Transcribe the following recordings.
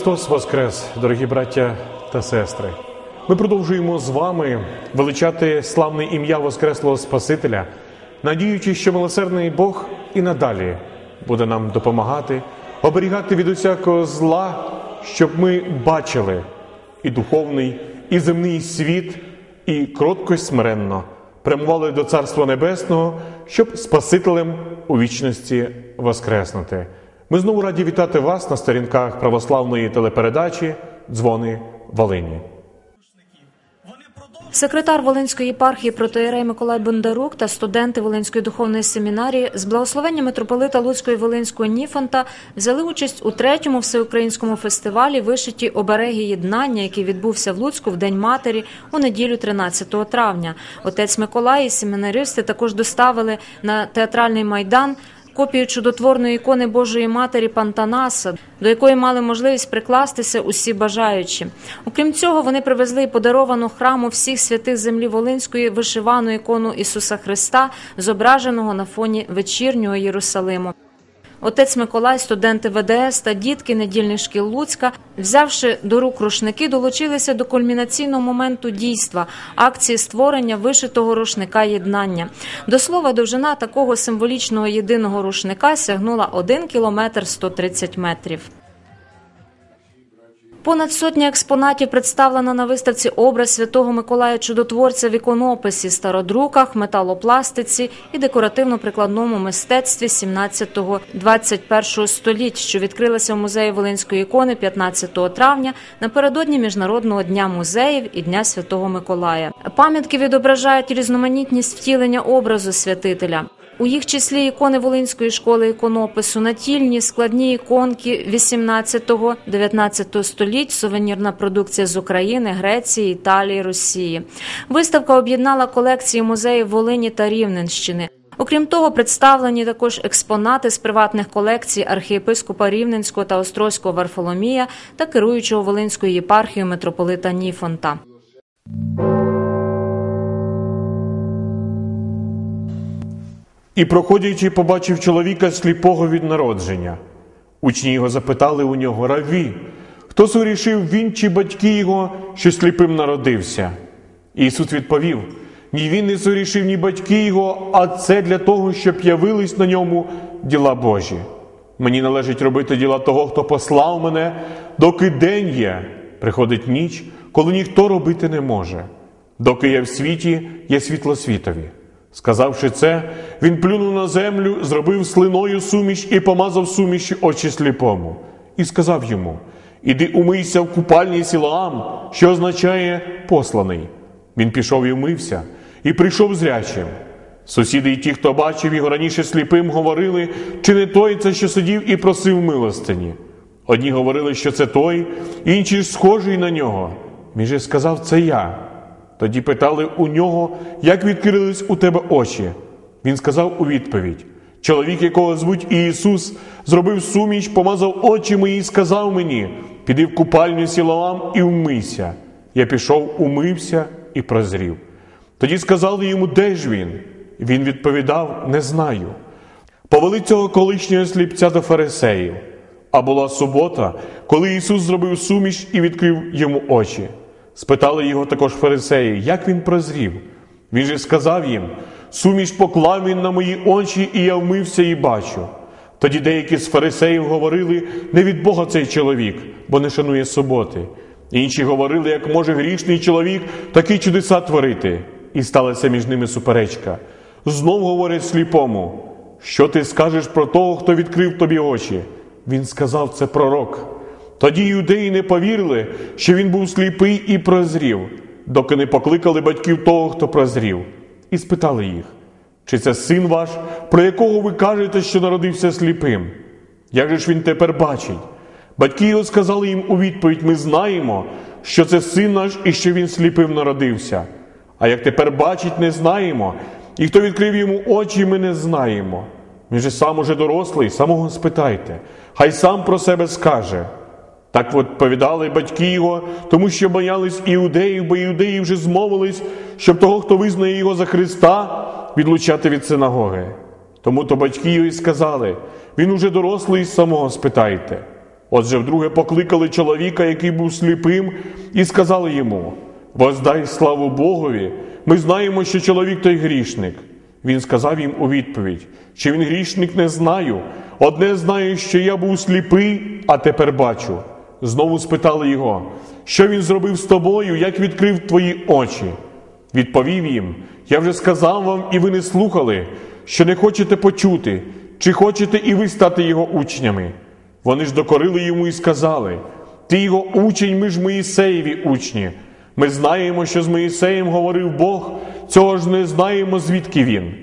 Христос Воскрес, дорогі браття та сестри. Ми продовжуємо з вами величати славне ім'я Воскреслого Спасителя, надіючи, що милосердний Бог і надалі буде нам допомагати, оберігати від усякого зла, щоб ми бачили і духовний, і земний світ, і кротко й смиренно прямували до Царства Небесного, щоб Спасителем у вічності воскреснути. Ми знову раді вітати вас на сторінках православної телепередачі Дзвони Волині. Секретар Волинської єпархії протоєрей Миколай Бондарук та студенти Волинської духовної семінарії з благословення митрополита Луцької Волинського Ніфонта взяли участь у третьому всеукраїнському фестивалі Вишиті обереги єднання, який відбувся в Луцьку в День матері у неділю 13 травня. Отець Миколай і семінаристи також доставили на театральний майдан копію чудотворної ікони Божої Матері Пантанаса, до якої мали можливість прикластися усі бажаючі. Окрім цього, вони привезли і подаровану храму всіх святих землі Волинської вишивану ікону Ісуса Христа, зображеного на фоні вечірнього Єрусалиму. Отець Миколай, студенти ВДС та дітки недільних шкіл Луцька, взявши до рук рушники, долучилися до кульмінаційного моменту дійства акції створення вишитого рушника єднання. До слова, довжина такого символічного єдиного рушника сягнула 1 кілометр 130 метрів. Понад сотня експонатів представлено на виставці образ святого Миколая Чудотворця в іконописі, стародруках, металопластиці і декоративно-прикладному мистецтві 17-21 століть, що відкрилася в музеї Волинської ікони 15 травня напередодні міжнародного дня музеїв і Дня Святого Миколая. Пам'ятки відображають різноманітність втілення образу святителя. У їх числі ікони Волинської школи іконопису, натільні складні іконки 18-19 століть, сувенірна продукція з України, Греції, Італії, Росії. Виставка об'єднала колекції музеїв Волині та Рівненщини. Окрім того, представлені також експонати з приватних колекцій архієпископа Рівненського та Острозького Варфоломія та керуючого Волинською єпархією митрополита Ніфонта. І, проходячи, побачив чоловіка сліпого від народження. Учні його запитали у нього Раві, хто сорішив він чи батьки його, що сліпим народився? Ісус відповів: ні він не сорішив, ні батьки його, а це для того, щоб явились на ньому діла Божі. Мені належить робити діла того, хто послав мене, доки день є, приходить ніч, коли ніхто робити не може. Доки я в світі, є світло світові. Сказавши це, він плюнув на землю, зробив слиною суміш і помазав суміші очі сліпому, і сказав йому: Іди умийся в купальні Сілаам, що означає посланий. Він пішов і вмився, і прийшов зрячим. Сусіди й ті, хто бачив його раніше сліпим, говорили, чи не той це, що сидів і просив милостині. Одні говорили, що це той, інші ж схожий на нього. Він же сказав, це я. Тоді питали у нього, як відкрились у тебе очі. Він сказав у відповідь: Чоловік, якого звуть Ісус, зробив суміч, помазав очі мої і сказав мені: піди в купальню сілоам і вмийся. Я пішов, умився і прозрів. Тоді сказали йому, де ж він? Він відповідав: Не знаю. Повели цього колишнього сліпця до фарисеїв. А була субота, коли Ісус зробив суміш і відкрив йому очі. Спитали його також фарисеї, як він прозрів. Він же сказав їм: суміш поклав він на мої очі, і я вмився і бачу. Тоді деякі з фарисеїв говорили: не від Бога цей чоловік, бо не шанує суботи. Інші говорили, як може грішний чоловік такі чудеса творити. І сталася між ними суперечка. Знов говорять сліпому, що ти скажеш про того, хто відкрив тобі очі. Він сказав, це пророк. Тоді юдеї не повірили, що він був сліпий і прозрів, доки не покликали батьків того, хто прозрів, і спитали їх, Чи це син ваш, про якого ви кажете, що народився сліпим? Як же ж він тепер бачить? Батьки його сказали їм у відповідь: Ми знаємо, що це син наш і що він сліпим народився. А як тепер бачить, не знаємо, і хто відкрив йому очі, ми не знаємо. Він же сам уже дорослий, самого спитайте, хай сам про себе скаже. Так от повідали батьки його, тому що боялись іудеїв, бо іудеї вже змовились, щоб того, хто визнає його за Христа, відлучати від синагоги. Тому то батьки його і сказали: він уже дорослий, самого спитайте. Отже, вдруге покликали чоловіка, який був сліпим, і сказали йому: Воздай славу Богові, ми знаємо, що чоловік той грішник. Він сказав їм у відповідь: Чи він грішник, не знаю. Одне знаю, що я був сліпий, а тепер бачу. Знову спитали його, що він зробив з тобою, як відкрив твої очі. Відповів їм: Я вже сказав вам, і ви не слухали, що не хочете почути, чи хочете і ви стати його учнями. Вони ж докорили йому і сказали: Ти його учень, ми ж Моїсеєві учні. Ми знаємо, що з Моїсеєм говорив Бог, цього ж не знаємо, звідки він.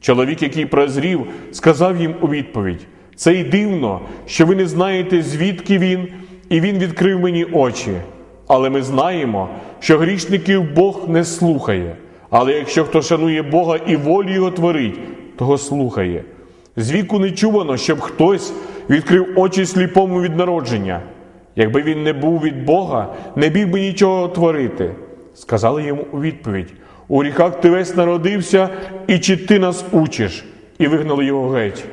Чоловік, який прозрів, сказав їм у відповідь: Це й дивно, що ви не знаєте, звідки він, і він відкрив мені очі. Але ми знаємо, що грішників Бог не слухає. Але якщо хто шанує Бога і волю його творить, того слухає. З віку не чувано, щоб хтось відкрив очі сліпому від народження. Якби він не був від Бога, не біг би нічого творити. Сказали йому у відповідь: у гріхах ти весь народився, і чи ти нас учиш? І вигнали його геть.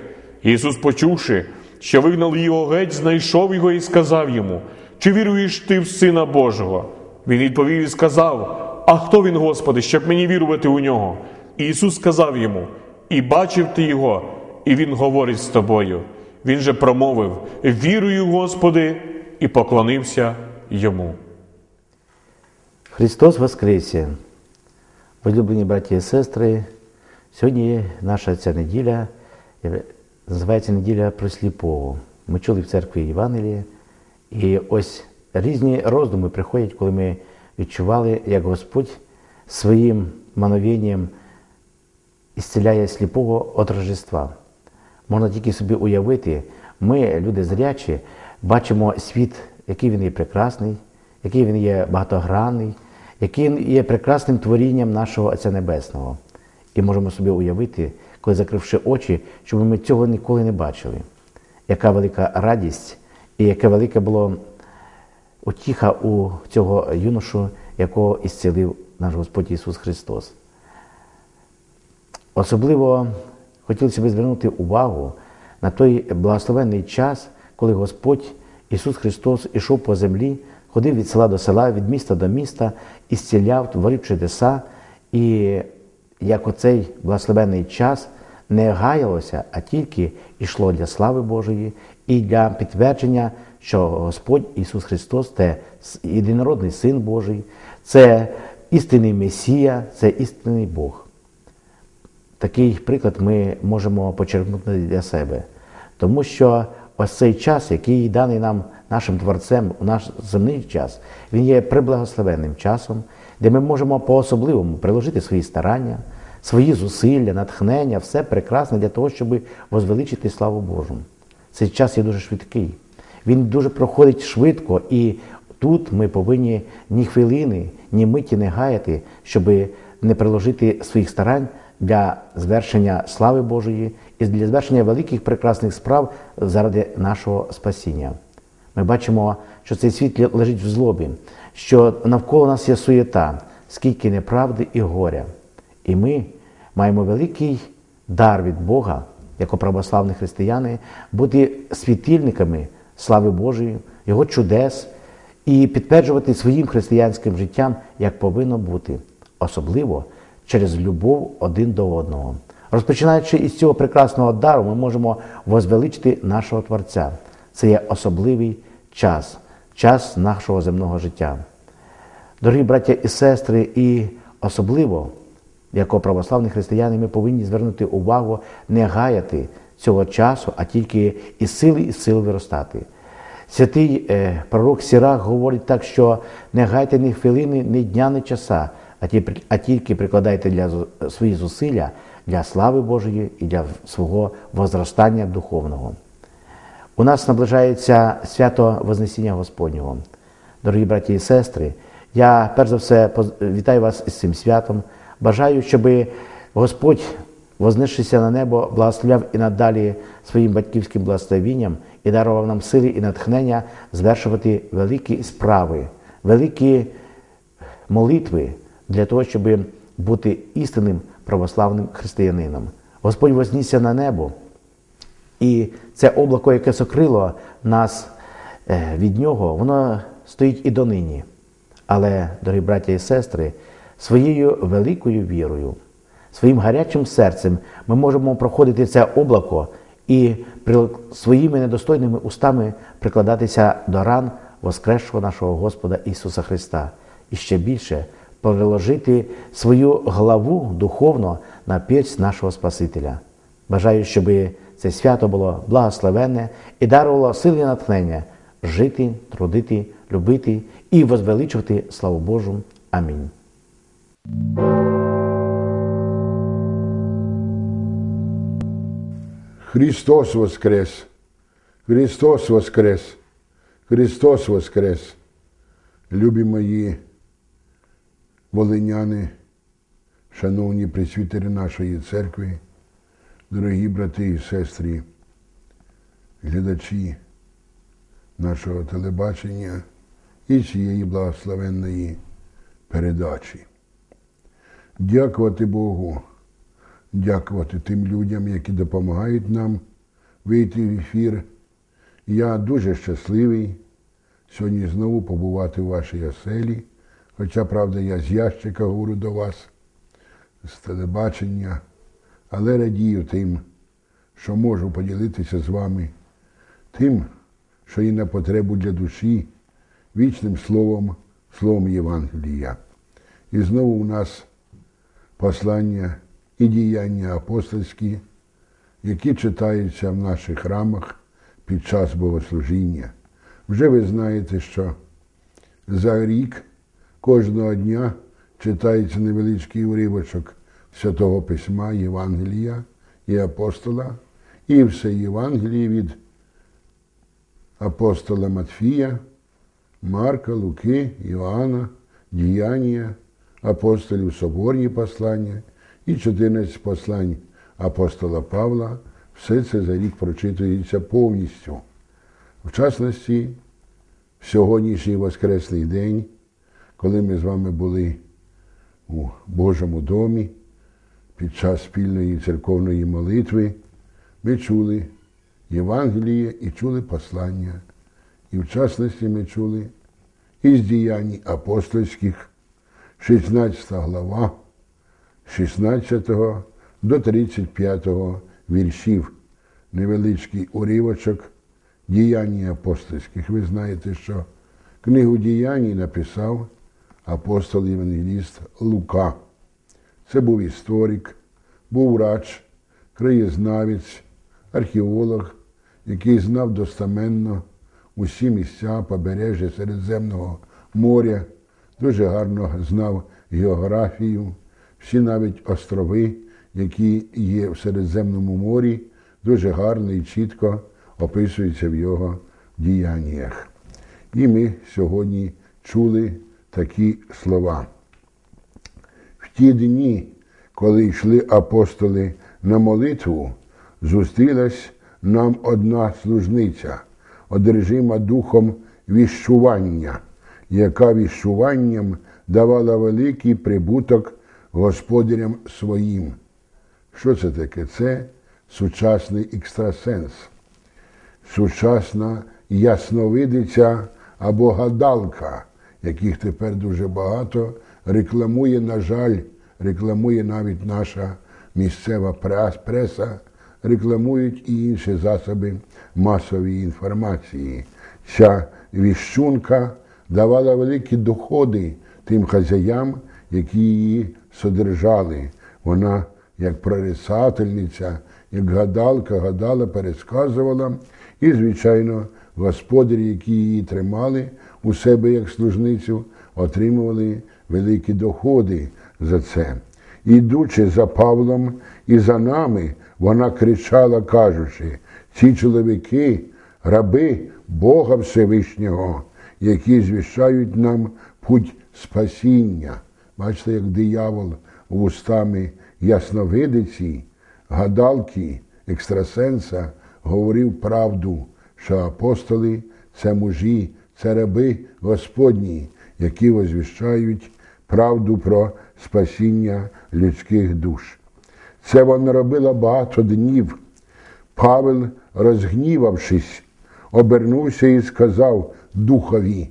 Ісус, почувши, що вигнали його геть, знайшов його і сказав йому: Чи віруєш ти в Сина Божого? Він відповів і сказав: А хто він, Господи, щоб мені вірувати у нього? І Ісус сказав йому: І бачив ти його, і Він говорить з тобою. Він же промовив: Вірую, Господи, і поклонився йому. Христос Воскресе! Улюблені браті і сестри, сьогодні наша ця неділя називається неділя про сліпого. Ми чули в церкві Євангелія, і ось різні роздуми приходять, коли ми відчували, як Господь своїм мановенням ісціляє сліпого від Рождества. Можна тільки собі уявити, ми, люди зрячі, бачимо світ, який він є прекрасний, який він є багатогранний, який він є прекрасним творінням нашого Отця Небесного. І можемо собі уявити, коли закривши очі, щоб ми цього ніколи не бачили. Яка велика радість і яке велике було утіха у цього юношу, якого ісцілив наш Господь Ісус Христос. Особливо хотілося б звернути увагу на той благословенний час, коли Господь Ісус Христос ішов по землі, ходив від села до села, від міста до міста, і зціляв, творив чудеса. І як оцей благословенний час не гаялося, а тільки йшло для слави Божої і для підтвердження, що Господь Ісус Христос це єдинородний Син Божий, це істинний Месія, це істинний Бог. Такий приклад ми можемо почерпнути для себе. Тому що ось цей час, який даний нам нашим Творцем у наш земний час, він є приблагословенним часом, де ми можемо по-особливому приложити свої старання, свої зусилля, натхнення, все прекрасне для того, щоб возвеличити славу Божу. Цей час є дуже швидкий. Він дуже проходить швидко, і тут ми повинні ні хвилини, ні миті не гаяти, щоб не приложити своїх старань для звершення слави Божої і для звершення великих прекрасних справ заради нашого спасіння. Ми бачимо, що цей світ лежить в злобі, що навколо нас є суєта, скільки неправди і горя. І ми маємо великий дар від Бога, як православні християни, бути світильниками слави Божої, Його чудес і підтверджувати своїм християнським життям, як повинно бути, особливо через любов один до одного. Розпочинаючи із цього прекрасного дару, ми можемо возвеличити нашого Творця. Це є особливий час, час нашого земного життя. Дорогі браття і сестри, і особливо, як православні християни, ми повинні звернути увагу не гаяти цього часу, а тільки із сили і сил виростати. Святий е, пророк Сірах говорить так, що не гайте ні хвилини, ні дня, ні часа, а тільки прикладайте для свої зусилля для слави Божої і для свого возростання духовного. У нас наближається свято Вознесіння Господнього. Дорогі браті і сестри, я перш за все вітаю вас із цим святом. Бажаю, щоб Господь, вознесшися на небо, благословляв і надалі своїм батьківським благословінням і дарував нам сили і натхнення звершувати великі справи, великі молитви для того, щоб бути істинним православним християнином. Господь вознісся на небо, і це облако, яке сокрило нас е, від нього, воно стоїть і донині. Але, дорогі браття і сестри, своєю великою вірою, своїм гарячим серцем ми можемо проходити це облако і своїми недостойними устами прикладатися до ран воскресшого нашого Господа Ісуса Христа. І ще більше переложити свою главу духовно на персть нашого Спасителя. Бажаю, щоб це свято було благословенне і дарувало сили натхнення жити, трудити, любити і возвеличувати славу Божу. Амінь. Христос воскрес! Христос воскрес! Христос воскрес! Любі мої волиняни, шановні присвітери нашої церкви, дорогі брати і сестри, глядачі нашого телебачення і цієї благословенної передачі. Дякувати Богу дякувати тим людям, які допомагають нам вийти в ефір. Я дуже щасливий сьогодні знову побувати в вашій оселі. Хоча, правда, я з ящика говорю до вас, з телебачення, але радію тим, що можу поділитися з вами, тим, що є на потребу для душі, вічним словом, словом Євангелія. І знову у нас послання і діяння апостольські, які читаються в наших храмах під час богослужіння. Вже ви знаєте, що за рік кожного дня читається невеличкий уривочок Святого Письма, Євангелія і апостола, і все Євангеліє від апостола Матфія, Марка, Луки, Іоанна, Діяння, апостолів Соборні послання і 14 послань апостола Павла. Все це за рік прочитується повністю. В частності, в сьогоднішній Воскресний день, коли ми з вами були у Божому домі під час спільної церковної молитви, ми чули Євангеліє і чули послання. І в частності ми чули із діянь апостольських, 16 глава, 16 до 35 віршів, невеличкий уривочок діянь апостольських. Ви знаєте, що книгу діянь написав апостол Євангеліст Лука. Це був історик, був врач, краєзнавець, археолог, який знав достаменно усі місця побережжя Середземного моря, дуже гарно знав географію, всі навіть острови, які є в Середземному морі, дуже гарно і чітко описуються в його діяннях. І ми сьогодні чули такі слова. Ті дні, коли йшли апостоли на молитву, зустрілась нам одна служниця, одержима духом віщування, яка віщуванням давала великий прибуток господарям своїм. Що це таке? Це сучасний екстрасенс, сучасна ясновидиця або гадалка, яких тепер дуже багато, рекламує, на жаль, рекламує навіть наша місцева преса, рекламують і інші засоби масової інформації. Ця віщунка давала великі доходи тим хазяям, які її содержали. Вона, як прорицательниця, як гадалка, гадала, пересказувала. І, звичайно, господарі, які її тримали у себе як служницю, отримували великі доходи за це. Ідучи за Павлом і за нами, вона кричала, кажучи: ці чоловіки, раби Бога Всевишнього, які звіщають нам путь спасіння. Бачите, як диявол вустами ясновидиці, гадалки, екстрасенса говорив правду, що апостоли це мужі, це раби Господні, які возвіщають правду про спасіння людських душ. Це вона робила багато днів. Павел, розгнівавшись, обернувся і сказав духові,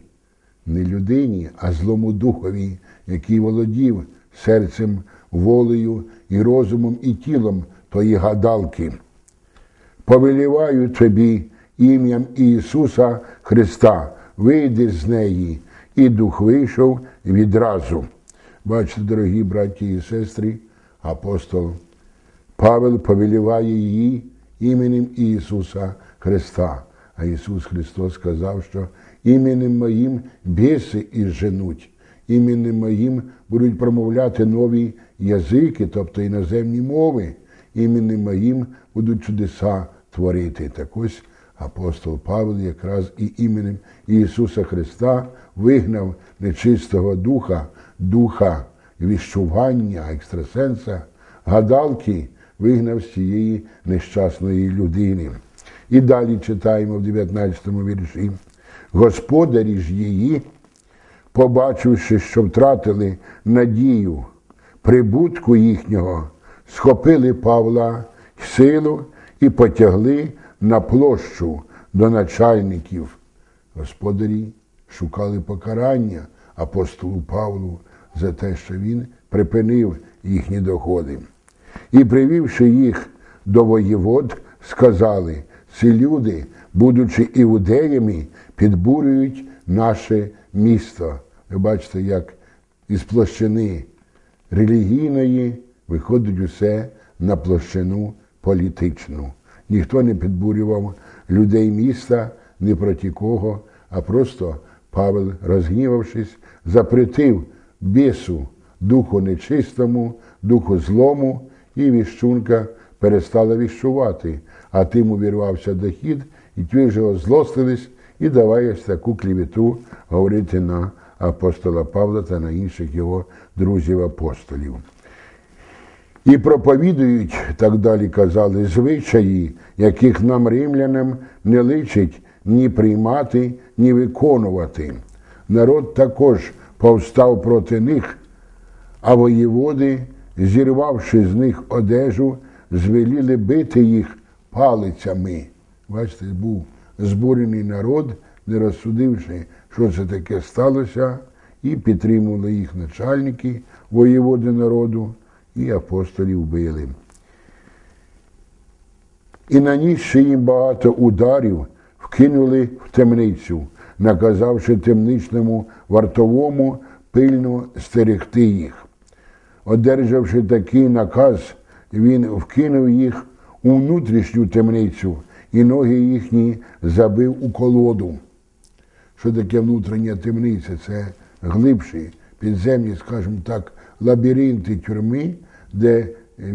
не людині, а злому духові, який володів серцем, волею і розумом і тілом тої гадалки. Повеліваю тобі ім'ям Ісуса Христа, вийди з неї, і дух вийшов відразу. Бачите, дорогі браті і сестри, апостол Павел повеліває її іменем Ісуса Христа. А Ісус Христос сказав, що іменем моїм біси і женуть, іменем моїм будуть промовляти нові язики, тобто іноземні мови, іменем моїм будуть чудеса творити. Так ось апостол Павел якраз і іменем Ісуса Христа вигнав нечистого духа, духа віщування, екстрасенса, гадалки вигнав з цієї нещасної людини. І далі читаємо в 19 вірші. Господарі ж її, побачивши, що втратили надію прибутку їхнього, схопили Павла силу і потягли на площу до начальників. Господарі шукали покарання апостолу Павлу за те, що він припинив їхні доходи. І, привівши їх до воєвод, сказали, ці люди, будучи іудеями, підбурюють наше місто. Ви бачите, як із площини релігійної виходить усе на площину політичну. Ніхто не підбурював людей міста ні проти кого, а просто Павел, розгнівавшись, запретив бісу, духу нечистому, духу злому, і віщунка перестала віщувати, а тим увірвався дохід, і ті вже озлостились і давай ось таку клівіту говорити на апостола Павла та на інших його друзів-апостолів. І проповідують, так далі казали, звичаї, яких нам римлянам не личить ні приймати, ні виконувати. Народ також повстав проти них, а воєводи, зірвавши з них одежу, звеліли бити їх палицями. Бачите, був збурений народ, не розсудивши, що це таке сталося, і підтримували їх начальники, воєводи народу, і апостолів били. І нанісши їм багато ударів, вкинули в темницю, наказавши темничному вартовому пильно стерегти їх. Одержавши такий наказ, він вкинув їх у внутрішню темницю, і ноги їхні забив у колоду. Що таке внутрішня темниця? Це глибші підземні, скажімо так, лабіринти тюрми, де е,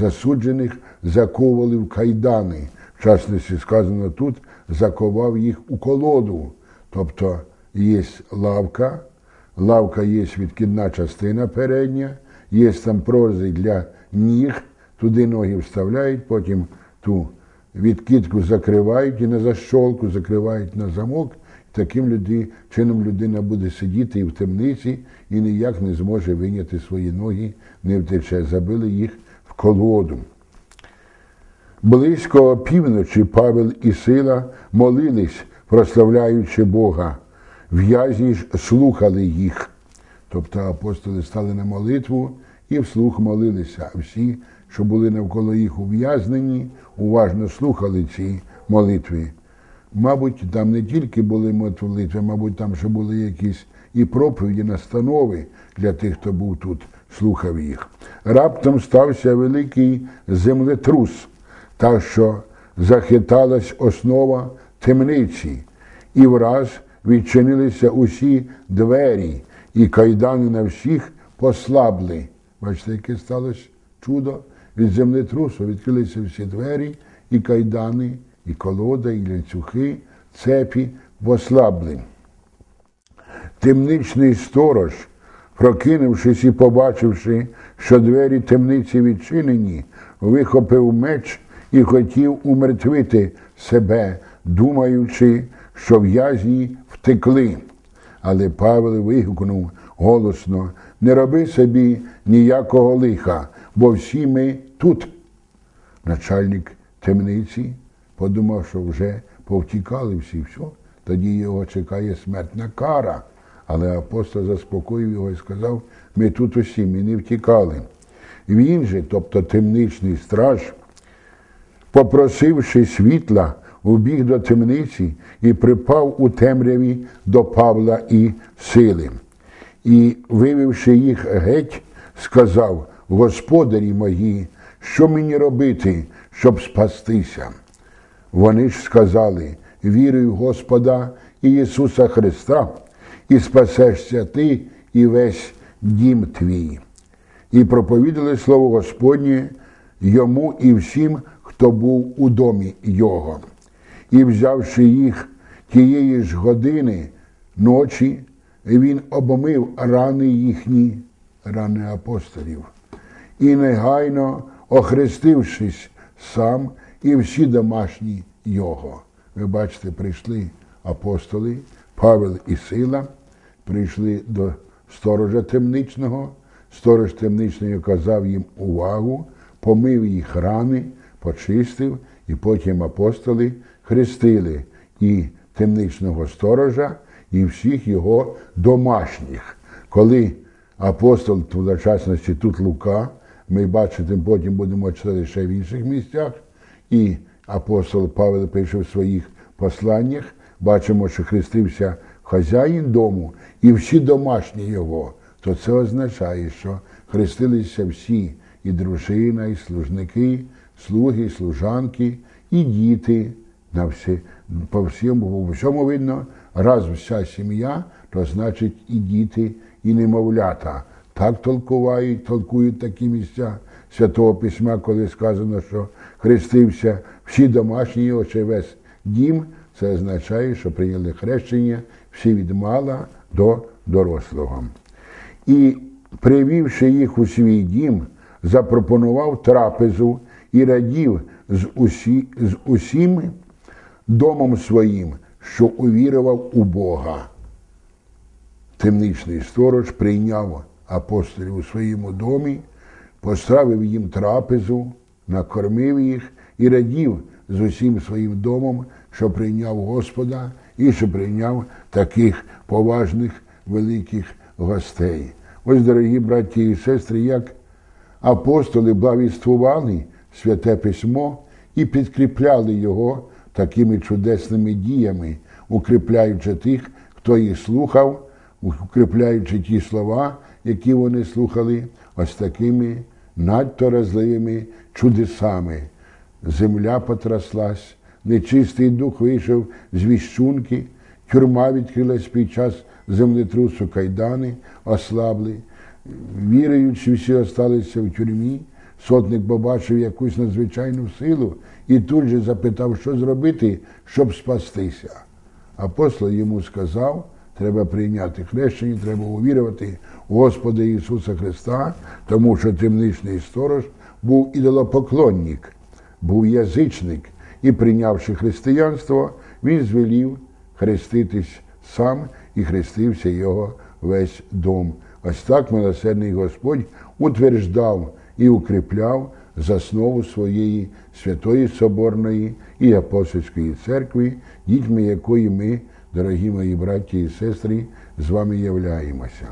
засуджених заковували в кайдани. В частності сказано тут, заковав їх у колоду. Тобто є лавка, лавка є відкидна частина передня, є там прози для ніг, туди ноги вставляють, потім ту відкидку закривають і на защолку закривають на замок. Таким люди, чином людина буде сидіти і в темниці і ніяк не зможе виняти свої ноги, не втече. Забили їх в колоду. Близько опівночі Павел і Сила молились, прославляючи Бога. В'язні ж слухали їх. Тобто апостоли стали на молитву і вслух молилися. А всі, що були навколо їх ув'язнені, уважно слухали ці молитви. Мабуть, там не тільки були молитви, мабуть, там ще були якісь і проповіді, настанови для тих, хто був тут, слухав їх. Раптом стався великий землетрус, так що захиталась основа темниці, і враз відчинилися усі двері, і кайдани на всіх послабли. Бачите, яке сталося чудо. Від землетрусу відкрилися всі двері, і кайдани, і колода, і ланцюги, цепі послабли. Темничний сторож, прокинувшись і побачивши, що двері темниці відчинені, вихопив меч і хотів умертвити себе, думаючи, що в'язні втекли. Але Павел вигукнув голосно: не роби собі ніякого лиха, бо всі ми тут. Начальник темниці подумав, що вже повтікали всі, все, тоді його чекає смертна кара. Але апостол заспокоїв його і сказав: ми тут усі, ми не втікали. Він же, тобто темничний страж, попросивши світла, убіг до темниці і припав у темряві до Павла і сили. І, вивівши їх геть, сказав: Господарі мої, що мені робити, щоб спастися? Вони ж сказали: віруй в Господа Ісуса Христа, і спасешся ти і весь дім твій. І проповідали слово Господнє йому і всім, хто був у домі його. І взявши їх тієї ж години ночі, він обомив рани їхні, рани апостолів, і негайно охрестившись сам і всі домашні його. Ви бачите, прийшли апостоли, Павел і Сила, прийшли до сторожа темничного. Сторож темничний оказав їм увагу, помив їх рани, почистив, і потім апостоли хрестили і темничного сторожа, і всіх його домашніх. Коли апостол в одночасності тут Лука, ми бачимо, потім будемо читати ще в інших місцях, і апостол Павел пише в своїх посланнях, бачимо, що хрестився хазяїн дому і всі домашні його, то це означає, що хрестилися всі і дружина, і служники, слуги, і служанки, і діти. На всі, по всьому, по всьому видно, раз вся сім'я, то значить і діти, і немовлята. Так толкувають, толкують такі місця Святого Письма, коли сказано, що хрестився всі домашні його, чи весь дім, це означає, що прийняли хрещення всі від мала до дорослого. І, привівши їх у свій дім, запропонував трапезу і радів з, усі, з усім домом своїм, що увірував у Бога. Темничний сторож прийняв апостолів у своєму домі, поставив їм трапезу, накормив їх і радів з усім своїм домом, що прийняв Господа і що прийняв таких поважних великих гостей. Ось, дорогі браті і сестри, як апостоли благовіствували святе письмо і підкріпляли його такими чудесними діями, укріпляючи тих, хто їх слухав, укріпляючи ті слова, які вони слухали, ось такими надто разливими чудесами. Земля потраслась, нечистий дух вийшов з віщунки, тюрма відкрилась під час землетрусу кайдани, ослабли. Віруючи, всі осталися в тюрмі. Сотник побачив якусь надзвичайну силу і тут же запитав, що зробити, щоб спастися. Апостол йому сказав, треба прийняти хрещення, треба увірувати у Господа Ісуса Христа, тому що темничний сторож був ідолопоклонник, був язичник, і, прийнявши християнство, він звелів хреститись сам і хрестився його весь дом. Ось так милосердний Господь утверждав і укріпляв заснову своєї святої Соборної і апостольської церкви, дітьми якої ми, дорогі мої браті і сестри, з вами являємося.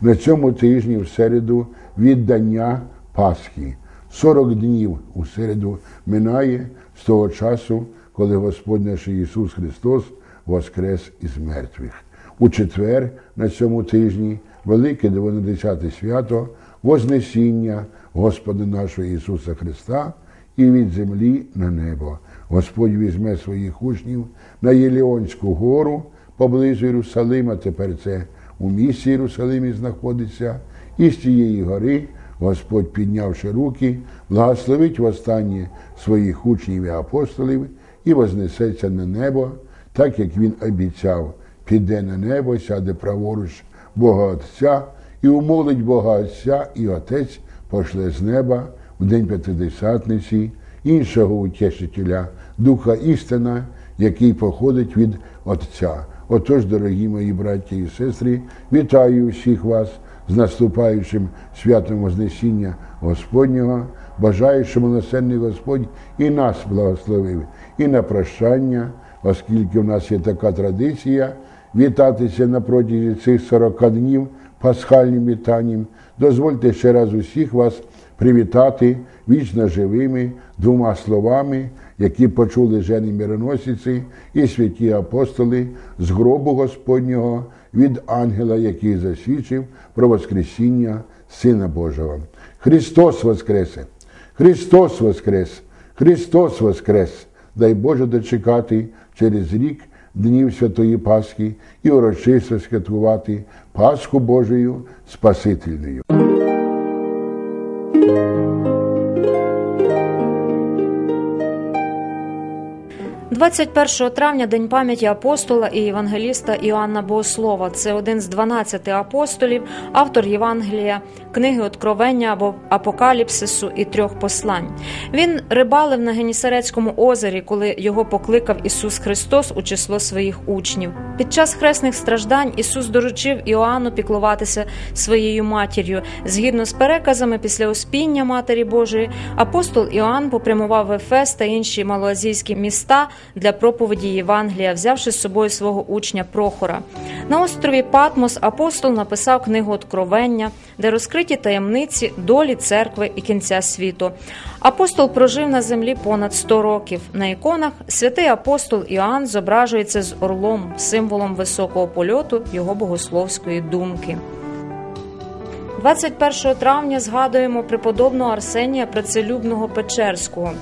На цьому тижні, в середу, віддання Пасхи. 40 днів у середу минає з того часу, коли Господь наш Ісус Христос воскрес із мертвих. У четвер на цьому тижні велике 90 свято Вознесіння Господа нашого Ісуса Христа і від землі на небо. Господь візьме своїх учнів на Єліонську гору поблизу Єрусалима. Тепер це у місті Єрусалимі знаходиться, і з цієї гори Господь, піднявши руки, благословить востаннє своїх учнів і апостолів і вознесеться на небо, так як він обіцяв, піде на небо, сяде праворуч Бога Отця і умолить Бога Отця, і Отець пошле з неба в день П'ятидесятниці іншого утішителя, Духа істина, який походить від Отця. Отож, дорогі мої браті і сестри, вітаю всіх вас з наступаючим святом Вознесіння Господнього. Бажаю, що милосердний Господь і нас благословив, і на прощання, оскільки в нас є така традиція вітатися на протязі цих 40 днів пасхальним вітанням. Дозвольте ще раз усіх вас привітати вічно живими двома словами, які почули жені мироносиці і святі апостоли з гробу Господнього від ангела, який засвідчив про Воскресіння Сина Божого. Христос Воскресе! Христос Воскрес! Христос Воскрес! Дай Боже дочекати через рік днів Святої Пасхи і урочисто святкувати Пасху Божою Спасительною. 21 травня День пам'яті апостола і євангеліста Іоанна Богослова. Це один з 12 апостолів, автор Євангелія, книги Откровення або Апокаліпсису і трьох послань. Він рибалив на Генісарецькому озері, коли його покликав Ісус Христос у число своїх учнів. Під час хресних страждань Ісус доручив Іоанну піклуватися своєю матір'ю. Згідно з переказами, після успіння Матері Божої, апостол Іоанн попрямував в Ефес та інші малоазійські міста для проповіді Євангелія, взявши з собою свого учня Прохора. На острові Патмос апостол написав книгу Откровення, де розкриті таємниці долі церкви і кінця світу. Апостол прожив на землі понад 100 років. На іконах святий апостол Іоанн зображується з орлом, символом високого польоту його богословської думки. 21 травня згадуємо преподобного Арсенія Працелюбного Печерського.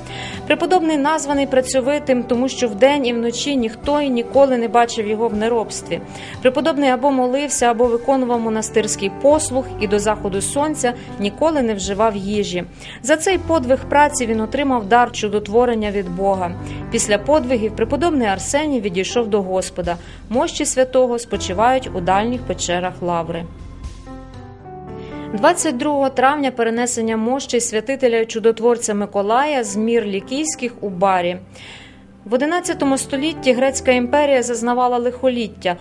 Преподобний названий працьовитим, тому що вдень і вночі ніхто і ніколи не бачив його в неробстві. Преподобний або молився, або виконував монастирський послуг і до заходу сонця ніколи не вживав їжі. За цей подвиг праці він отримав дар чудотворення від Бога. Після подвигів преподобний Арсеній відійшов до Господа. Мощі святого спочивають у дальніх печерах Лаври. 22 травня перенесення мощі святителя чудотворця Миколая з мір лікійських у барі. В 11 столітті Грецька імперія зазнавала лихоліття.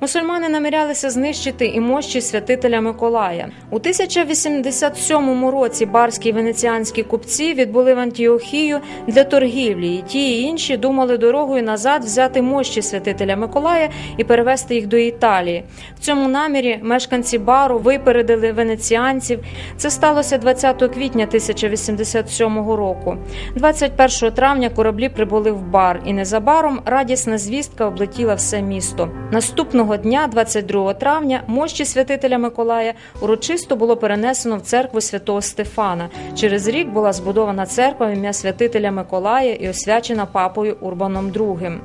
Мусульмани намірялися знищити і мощі святителя Миколая. У 1087 році барські венеціанські купці відбули в Антіохію для торгівлі, і ті і інші думали дорогою назад взяти мощі святителя Миколая і перевезти їх до Італії. В цьому намірі мешканці бару випередили венеціанців. Це сталося 20 квітня 1087 року. 21 травня кораблі прибули в бар, і незабаром радісна звістка облетіла все місто. Наступного дня, 22 травня, мощі святителя Миколая урочисто було перенесено в церкву святого Стефана. Через рік була збудована церква ім'я святителя Миколая і освячена папою Урбаном II.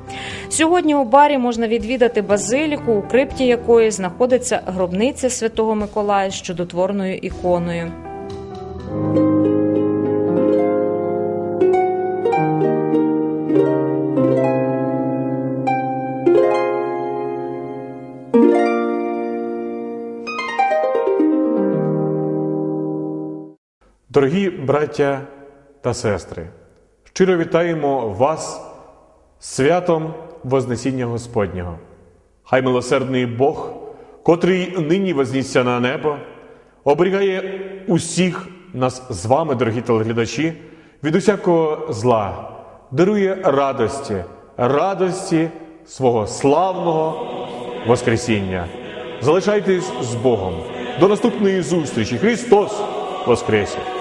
Сьогодні у барі можна відвідати базиліку, у крипті якої знаходиться гробниця святого Миколая з чудотворною іконою. Дорогі браття та сестри, щиро вітаємо вас святом Вознесіння Господнього. Хай милосердний Бог, котрий нині вознісся на небо, оберігає усіх нас з вами, дорогі телеглядачі, від усякого зла, дарує радості, радості свого славного Воскресіння. Залишайтесь з Богом. До наступної зустрічі. Христос Воскресе!